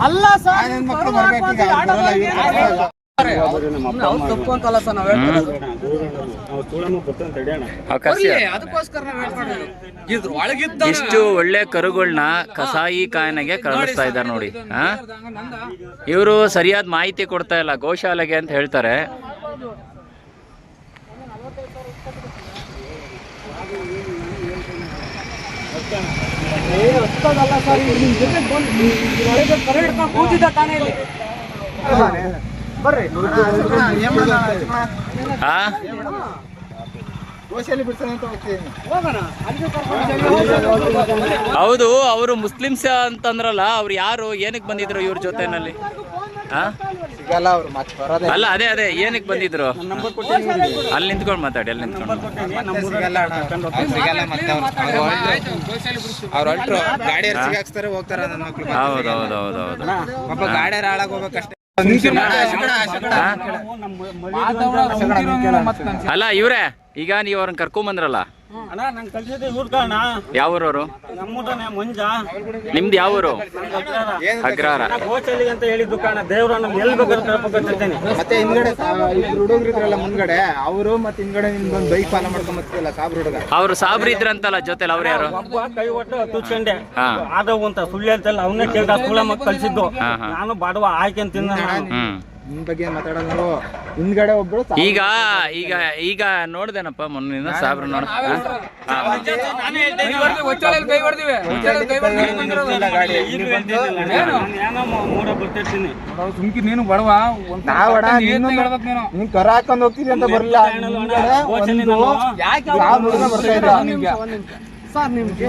ಅಲ್ಲ ಸರ್ ಇಷ್ಟು ಒಳ್ಳೆ ಕರುಗಳನ್ನ ಕಸಾಯಿ ಕಾಯನಗೆ ಕಳಿಸ್ತಾ ಇದ್ದಾರೆ ನೋಡಿ. ಇವರು ಸರಿಯಾದ ಮಾಹಿತಿ ಕೊಡ್ತಾ ಇಲ್ಲ ಗೋಶಾಲೆಗೆ ಅಂತ ಹೇಳ್ತಾರೆ. ಏನು ಹೊಸ್ತದಲ್ಲ ಸರ್ ಇಲ್ಲಿ ನಿಮ್ ಜೊತೆ ಬಂದು ಈ ಒಳಗೆ ಕರೆ ಹಿಡ್ಕೊಂಡು ಕೂತಿದ್ದ ತಾನೇ ಇಲ್ಲಿ. ಬರ್ರಿ. ಆ? ಹೋಗೋಣ. ಅಲ್ಲಿಗೆ ಕರ್ಕೊಂಡು ಹೌದು ಅವರು ಮುಸ್ಲಿಮ್ಸ್ ಅಂತಂದ್ರಲ್ಲ ಅವ್ರು ಯಾರು ಏನಕ್ಕೆ ಬಂದಿದ್ರು ಇವ್ರ ಜೊತೆನಲ್ಲಿ? ಆ? ಅಲ್ಲ ಅದೇ ಅದೇ ಏನಕ್ಕೆ ಬಂದಿದ್ರು? ಅಲ್ಲಿ ನಿಂತ್ಕೊಂಡು ಮಾತಾಡಿ ಅಲ್ಲಿ ನಿಂತ್ಕೊಂಡು ಅವ್ರು ಹೊಲ್ಟ್ರು ಗಾಡಿಯರ್ ಸಿಗಾಕ್ಸ್ತಾರೆ ಹೋಗ್ತಾರ ನನ್ನ ಮಕ್ಳು ಹೌದು ಹೌದು ಹೌದು ಹೌದು. ಪಾಪ ಗಾಡಿಯರ್ ಹಾಳಾಗ್ ಹೋಗ್ಬೇಕಷ್ಟೇ ಆ? ಅಲ್ಲ ಇವ್ರೆ ಈಗ ನೀವು ಅವ್ರನ್ನ ಕರ್ಕೊಂಬಂದ್ರಲ್ಲ ಅಣ್ಣ ನಂಗೆ ಕಲ್ಸಿದ್ದು ಇವ್ರ ಕಾರಣ. ಯಾವೂರವರು? ನಮ್ಮೂಟನೆ ಮಂಜ. ನಿಮ್ದು ಯಾವೂರು? ಅಗ್ರಹಾರ ಗೋಚಲಿ ಅಂತ ಹೇಳಿದ್ದು ಕಾರಣ ದೇವ್ರ ನಮ್ಗೆ ಎಲ್ಲಿ ಬೇಕಾದ್ರೆ ಕರ್ಕೊಂಡ್ಬರ್ತಿರ್ತೀನಿ ಮತ್ತೆ ಹಿಂದ್ಗಡೆ ಇಬ್ರು ಹುಡುಗರು ಇದ್ರಲ್ಲ ಮುಂದ್ಗಡೆ ಅವರು ಮತ್ತೆ ಹಿಂದ್ಗಡೆ ನಿಮ್ದೊಂದು ಬೈಕ್ ಫಾಲೋ ಮಾಡ್ಕೊಂಡ್ ಬರ್ತಿಲ್ಲ ಸಾಬ್ರ ಹುಡುಗ? ಅವ್ರು ಸಾಬ್ರಿ ಇದ್ರಂತಲ್ಲ ಜೊತೆಲಿ ಅವ್ರು ಯಾರು? ಒಬ್ಬ ಕೈ ಒಟ್ಟು ತುಚ್ಕೊಂಡೆ. ಆದವು ಅಂತ ಸುಳ್ಳು ಹೇಳ್ತಲ್ಲ ಅವನ್ನೇ ಕೇಳ್ದ ಸುಳ್ಳ ಮಕ್ಕ ಕಲ್ಸಿದ್ದು ಹಾ, ಹಾ. ನಾನು ಬಡವ ಆಯ್ಕೆ ತಿನ್ನ ನಾನು ಹ್ಮ್ ಬಗ್ಗೆ ಏನ್ ಮಾತಾಡೋದು ನಾವು. ಹಿಂದ್ಗಡೆ ಒಬ್ರು ಸಾ- ಈಗ ಈಗ ಈಗ ನೋಡ್ದೇನಪ್ಪ ಮೊನ್ನೆ ಸಾಬ್ರು ನೋಡ ಸುಮ್ಕಿ ನೀನು ಬಡವ. ಒಂದ್ ನಾವ್ ಅಣ್ಣ, ನೀನು- ಹೇಳ್ಬೇಕು ನೀನು. ನೀನ್ ಕರ ಹಾಕೊಂಡ್ ಹೋಗ್ತೀನಿ ಅಂತ ಬರ್ಲಿಲ್ಲ ಹಿಂದ್ಗಡೆ ಒಂದು ಯಾಕೆ ಯಾವ ಹುಡುಗ ಬರ್ತಾ ಇದ್ದ ಸರ್ ನಿಮ್ಗೆ.